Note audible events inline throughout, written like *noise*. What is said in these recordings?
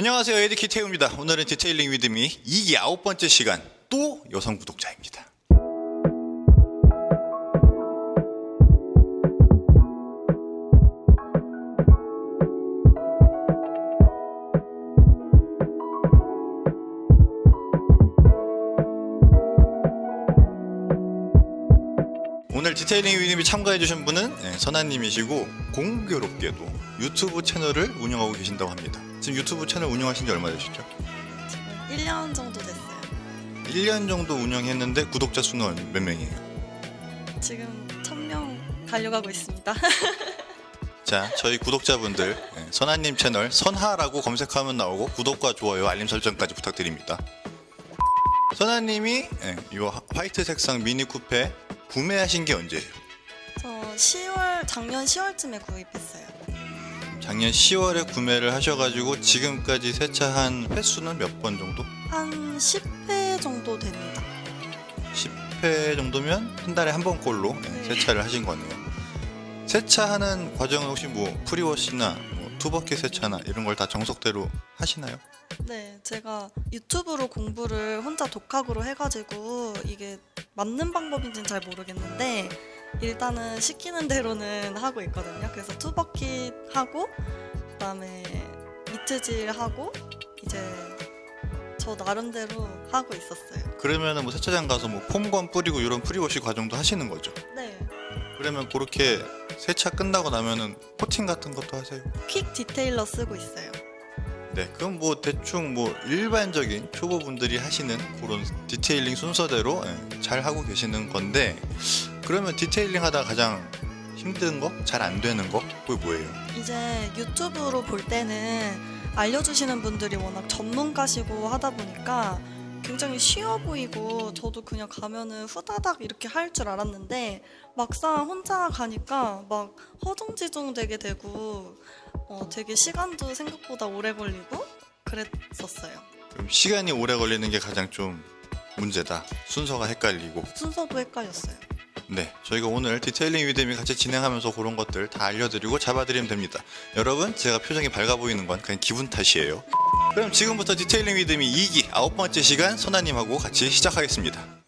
안녕하세요 에디 키 태우입니다. 오늘은 디테일링 위드미 2기 아홉 번째 시간 또 여성 구독자입니다. 오늘 디테일링 위드미 참가해주신 분은 네, 선아님이시고 공교롭게도 유튜브 채널을 운영하고 계신다고 합니다. 지금 유튜브 채널 운영하신 지 얼마 되셨죠? 지금 1년 정도 됐어요. 1년 정도 운영했는데 구독자 수는 몇 명이에요? 지금 1000명 달려가고 있습니다. *laughs* 자, 저희 구독자분들 예, 선아님 채널 선하라고 검색하면 나오고 구독과 좋아요, 알림 설정까지 부탁드립니다. 선아님이 예, 이 화이트 색상 미니 쿠페 구매하신 게 언제예요? 저 10월 작년 10월쯤에 구입했어요. 작년 10월에 구매를 하셔가지고 지금까지 세차한 횟수는 몇 번 정도? 한 10회 정도 됩니다. 10회 정도면 한 달에 한 번꼴로 예, 네. 세차를 하신 거네요. 세차하는 과정은 혹시 뭐 프리워시나 뭐 투버킷 세차나 이런 걸 다 정석대로 하시나요? 네, 제가 유튜브로 공부를 혼자 독학으로 해가지고 이게 맞는 방법인지는 잘 모르겠는데 일단은 시키는 대로는 하고 있거든요. 그래서 투버킷 하고 그다음에 미트질 하고 이제 저 나름대로 하고 있었어요. 그러면은 뭐 세차장 가서 뭐 폼건 뿌리고 이런 프리워시 과정도 하시는 거죠. 네, 그러면 그렇게 세차 끝나고 나면은 코팅 같은 것도 하세요. 퀵 디테일러 쓰고 있어요. 네, 그럼 뭐 대충 뭐 일반적인 초보분들이 하시는 그런 디테일링 순서대로 예, 잘 하고 계시는 건데 그러면 디테일링 하다 가장 힘든 거, 잘 안 되는 거 그게 뭐예요? 이제 유튜브로 볼 때는 알려주시는 분들이 워낙 전문가시고 하다 보니까 굉장히 쉬워 보이고 저도 그냥 가면은 후다닥 이렇게 할 줄 알았는데 막상 혼자 가니까 막 허둥지둥 되게 되고 어, 되게 시간도 생각보다 오래 걸리고 그랬었어요. 그럼 시간이 오래 걸리는 게 가장 좀 문제다. 순서가 헷갈리고. 순서도 헷갈렸어요. 네, 저희가 오늘 디테일링 위드미 같이 진행하면서 그런 것들 다 알려드리고 잡아드리면 됩니다. 여러분, 제가 표정이 밝아 보이는 건 그냥 기분 탓이에요. 그럼 지금부터 디테일링 위드미 2기 아홉 번째 시간 선아님하고 같이 시작하겠습니다.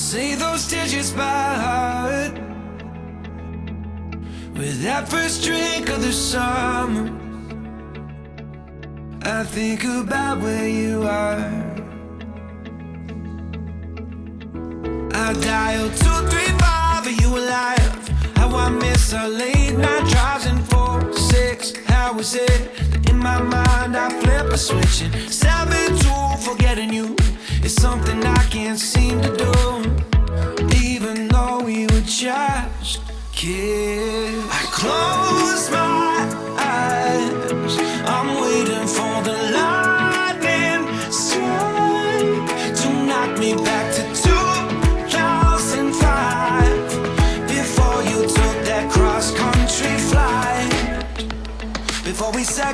Say those digits by heart. With that first drink of the summer, I think about where you are. I dial two, three, five, are you alive? How I miss our late night drives and four, six. How was it? In my mind, I flip a switch and seven, two,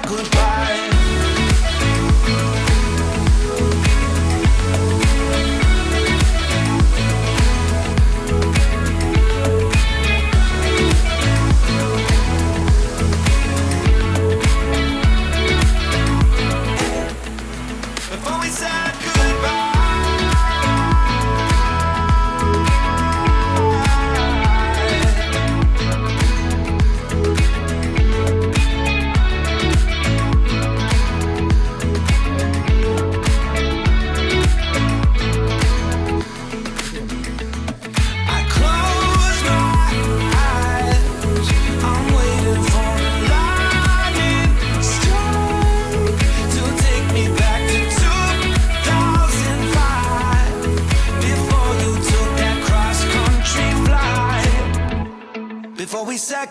goodbye.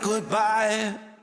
Goodbye.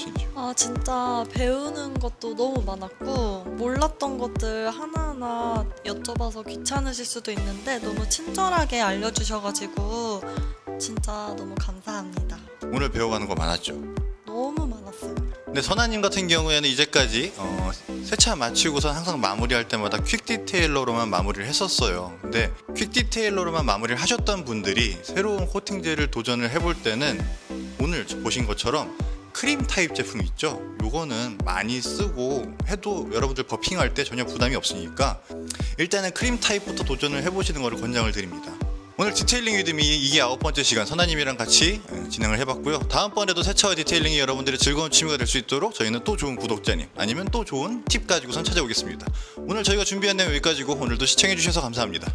어떠신지요? 아 진짜 배우는 것도 너무 많았고 몰랐던 것들 하나하나 여쭤봐서 귀찮으실 수도 있는데 너무 친절하게 알려주셔가지고 진짜 너무 감사합니다. 오늘 배워가는 거 많았죠? 너무 많았어요. 근데 선아님 같은 경우에는 이제까지 어, 세차 마치고선 항상 마무리할 때마다 퀵 디테일러로만 마무리를 했었어요. 근데 퀵 디테일러로만 마무리를 하셨던 분들이 새로운 코팅제를 도전을 해볼 때는 오늘 보신 것처럼 크림 타입 제품 있죠? 요거는 많이 쓰고 해도 여러분들 버핑할 때 전혀 부담이 없으니까 일단은 크림 타입부터 도전을 해보시는 것을 권장을 드립니다. 오늘 디테일링 위드미 이게 아홉 번째 시간 선아님이랑 같이 어, 진행을 해봤고요. 다음번에도 세차와 디테일링이 여러분들의 즐거운 취미가 될 수 있도록 저희는 또 좋은 구독자님 아니면 또 좋은 팁 가지고선 찾아오겠습니다. 오늘 저희가 준비한 내용 여기까지고 오늘도 시청해주셔서 감사합니다.